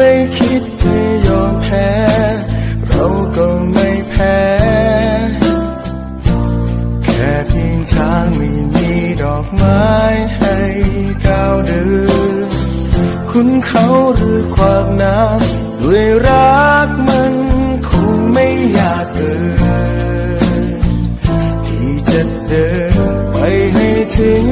ไม่คิดจะยอมแพ้ เราก็ไม่แพ้ แค่เพียงทางไม่มีดอกไม้ให้ก้าวเดินคุณเขาหรือความน้ำด้วยรักมันคงไม่อยากเกินที่จะเดินไปให้ถึง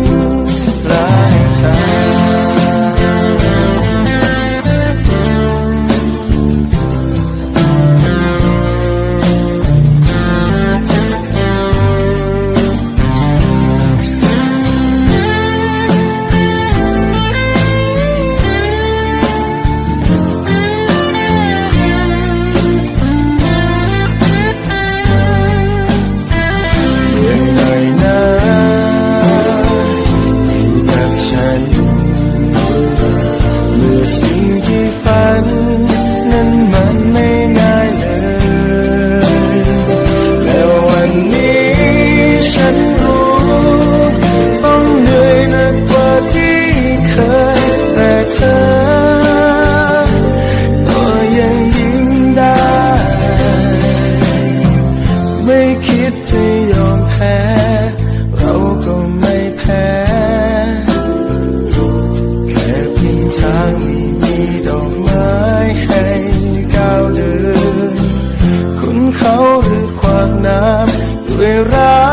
ทางมีมีดอกไม้ให้ก้าวเดินคุณเขาหรือความน้ำด้วยรัก